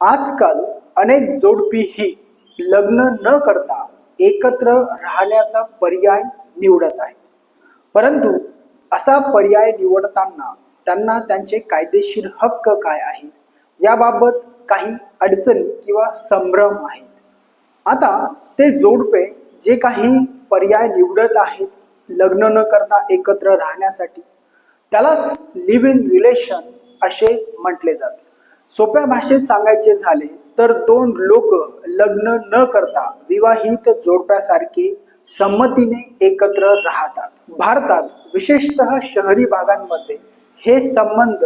आजकाल अनेक जोडपी ही लग्न न करता एकत्र राहण्याचा पर्याय निवडत आहेत. परंतु असा पर्याय निवडताना त्यांना त्यांचे कायदेशीर हक्क काय आहेत? याबाबत काही अडचणी किंवा संभ्रम आहेत. आता ते जोडपे जे काही पर्याय निवडत आहेत लग्न न करता एकत्र राहण्यासाठी त्यालाच लिव्ह इन रिलेशन असे म्हटले जाते. सोप्या भाषेत सांगायचे झाले तर दोन लोक लग्न न करता विवाहित जोडप्यासारखे संमतीने एकत्र राहतात. भारतात विशेषतः शहरी भागांमध्ये हे संबंध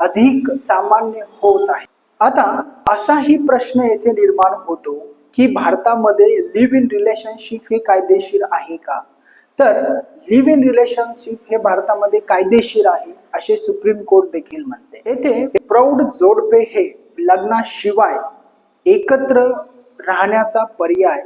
अधिक सामान्य होत आहे. आता असाही प्रश्न येथे निर्माण होतो की भारतामध्ये लिव्ह इन रिलेशनशिप हे कायदेशीर आहे का? तर लिव्ह इन रिलेशनशिप हे भारतामध्ये कायदेशीर आहे असे सुप्रीम कोर्ट देखील म्हणते. येथे प्रौढ जोडपे हे लग्नाशिवाय एकत्र राहण्याचा पर्याय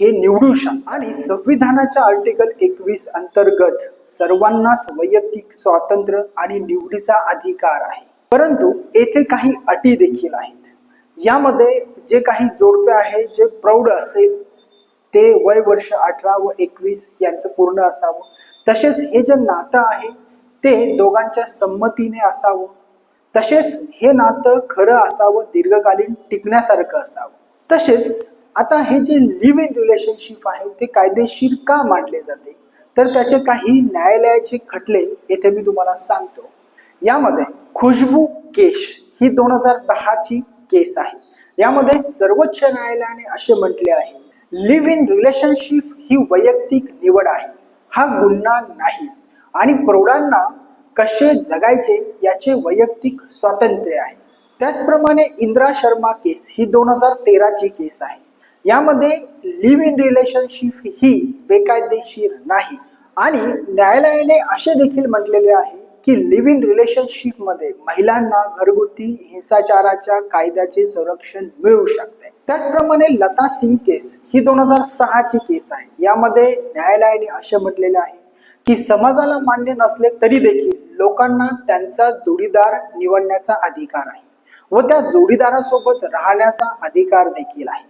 हे निवडू शकतात. आणि संविधानाच्या आर्टिकल एकवीस अंतर्गत सर्वांनाच वैयक्तिक स्वातंत्र्य आणि निवडीचा अधिकार आहे. परंतु येथे काही अटी देखील आहेत. यामध्ये जे काही जोडपे आहे जे प्रौढ असेल ते वय वर्ष अठरा व एकवीस यांचं पूर्ण असावं. तसेच हे जे नातं आहे ते दोघांच्या संमतीने असावं. तसेच हे नातं खरं असावं दीर्घकालीन टिकण्यासारखं असावं. तसेच आता हे जे लिव्ह इन रिलेशनशिप आहे ते कायदेशीर का मानले जाते? तर त्याचे काही न्यायालयाचे खटले येथे मी तुम्हाला सांगतो. यामध्ये खुशबू केश ही दोन हजार दहाची केस आहे. यामध्ये सर्वोच्च न्यायालयाने असे म्हटले आहे लिव्ह इन रिलेशनशिप ही वैयक्तिक निवड आहे. हा गुन्हा नाही. आणि प्रौढांना कसे जगायचे याचे वैयक्तिक स्वातंत्र्य आहे. त्याचप्रमाणे इंद्रा शर्मा केस ही दोन हजार तेराची केस आहे. यामध्ये लिव्ह इन रिलेशनशिप ही बेकायदेशीर नाही. आणि न्यायालयाने असे देखील म्हटलेले आहे की लिव्ह इन रिलेशनशिपमध्ये महिलांना घरगुती हिंसाचाराच्या कायद्याचे संरक्षण मिळू शकते. त्याचप्रमाणे लता सिंग केस ही दोन हजार सहाची केस आहे. यामध्ये न्यायालयाने असे म्हटलेले आहे की समाजाला मान्य नसले तरी देखील लोकांना त्यांचा जोडीदार निवडण्याचा अधिकार आहे व त्या जोडीदारासोबत राहण्याचा अधिकार देखील आहे.